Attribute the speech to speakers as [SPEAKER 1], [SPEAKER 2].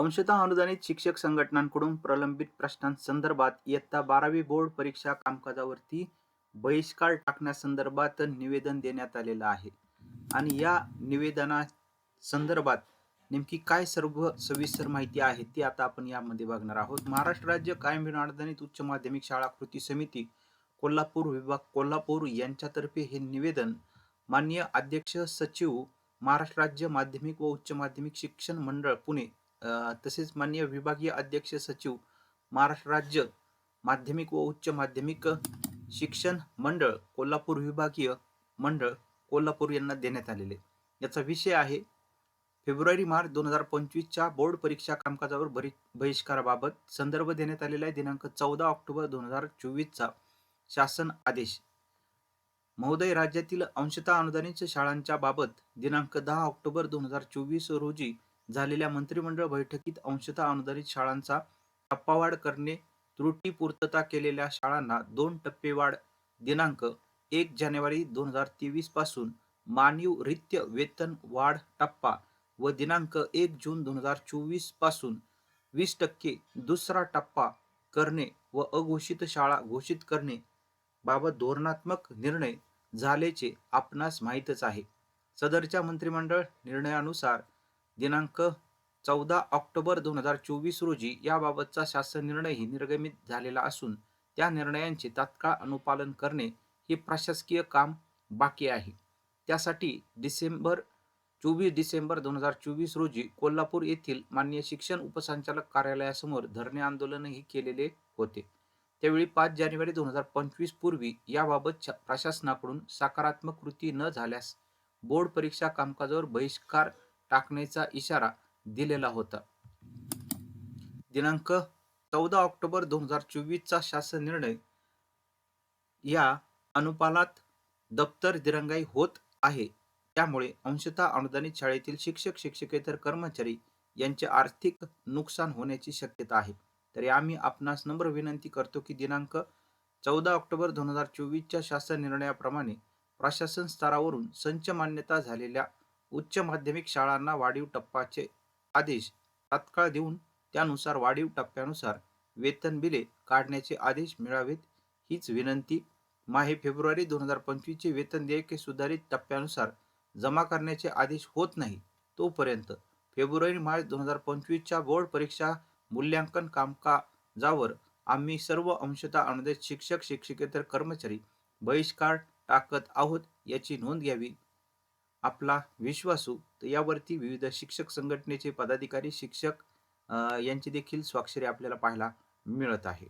[SPEAKER 1] अंशतः अनुदानित शिक्षक संघटनांकडून प्रलंबित प्रश्नांसंदर्भात इयत्ता बारावी बोर्ड परीक्षा कामकाजावरती बहिष्कार टाकण्यासंदर्भात निवेदन देण्यात आलेलं आहे. आणि या निवेदना संदर्भात नेमकी काय सर्व सविस्तर माहिती आहे ती आता आपण यामध्ये बघणार आहोत. महाराष्ट्र राज्य कायम अनुदानित उच्च माध्यमिक शाळा कृती समिती कोल्हापूर विभाग कोल्हापूर यांच्यातर्फे हे निवेदन माननीय अध्यक्ष सचिव महाराष्ट्र राज्य माध्यमिक व उच्च माध्यमिक शिक्षण मंडळ पुणे तसेच माननीय विभागीय अध्यक्ष सचिव महाराष्ट्र राज्य माध्यमिक व उच्च माध्यमिक शिक्षण मंडळ कोल्हापूर विभागीय मंडळ कोल्हापूर यांना देण्यात आलेले. याचा विषय आहे फेब्रुवारी मार्च दोन हजार पंचवीसच्या बोर्ड परीक्षा कामकाजावर बरी बहिष्काराबाबत संदर्भ देण्यात आलेला आहे. दिनांक चौदा ऑक्टोबर दोन हजार चोवीसचा शासन आदेश. महोदय राज्यातील अंशतः अनुदानित शाळांच्या बाबत दिनांक दहा ऑक्टोबर दोन हजार चोवीस रोजी झालेल्या मंत्रिमंडळ बैठकीत अंशतः अनुदानित शाळांचा टप्पावाढ करणे त्रुटी पूर्तता केलेल्या शाळांना दोन टप्पे वाढ दिनांक एक जानेवारी दोन हजार तेवीसपासून मानव रित्य वेतन वाढ टप्पा व दिनांक एक जून दोन हजार चोवीसपासून वीस टक्के दुसरा टप्पा करणे व अघोषित शाळा घोषित करणे बाबत धोरणात्मक निर्णय झाल्याचे आपणास माहीतच आहे. सदरच्या मंत्रिमंडळ निर्णयानुसार दिनांक चौदा ऑक्टोबर दोन हजार चोवीस रोजी याबाबतचा शासन निर्णयही निर्गमित झालेला असून त्या निर्णयांचे तात्काळ अनुपालन करणे हे प्रशासकीय काम बाकी आहे. त्यासाठी डिसेंबर चोवीस डिसेंबर दोन हजार चोवीस रोजी कोल्हापूर येथील मान्य शिक्षण उपसंचालक कार्यालयासमोर धरणे आंदोलनही केलेले होते. त्यावेळी पाच जानेवारी दोन हजार पंचवीस पूर्वी याबाबत प्रशासनाकडून सकारात्मक कृती न झाल्यास बोर्ड परीक्षा कामकाजावर बहिष्कार टाकण्याचा इशारा दिलेला होता. दिनांक चौदा ऑक्टोबर दोन हजार चोवीसचा शासन निर्णय या अनुपालात दप्तर दिरंगाई होत आहे. त्यामुळे अंशतः अनुदानित शाळेतील शिक्षक शिक्षकेतर कर्मचारी यांचे आर्थिक नुकसान होण्याची शक्यता आहे. तरी आम्ही आपणास नम्र विनंती करतो की दिनांक चौदा ऑक्टोबर दोन हजार चोवीसच्या शासन निर्णयाप्रमाणे प्रशासन स्तरावरून संच मान्यता झालेल्या उच्च माध्यमिक शाळांना वाढीव टप्प्याचे आदेश तात्काळ देऊन त्यानुसार वाढीव टप्प्यानुसार वेतन बिले काढण्याचे आदेश मिळावेत हीच विनंती. माहे फेब्रुवारी दोन हजार पंचवीसचे वेतन देयके सुधारित टप्प्यानुसार जमा करण्याचे आदेश होत नाही तोपर्यंत फेब्रुवारी मार्च दोन हजार पंचवीसच्या बोर्ड परीक्षा मूल्यांकन कामकाजावर आम्ही सर्व अंशतः अनुदानित शिक्षक शिक्षकेतर कर्मचारी बहिष्कार टाकत आहोत याची नोंद घ्यावी. आपला विश्वासू तर यावरती विविध शिक्षक संघटनेचे पदाधिकारी शिक्षक यांची देखील स्वाक्षरी आपल्याला पाहायला मिळत आहे.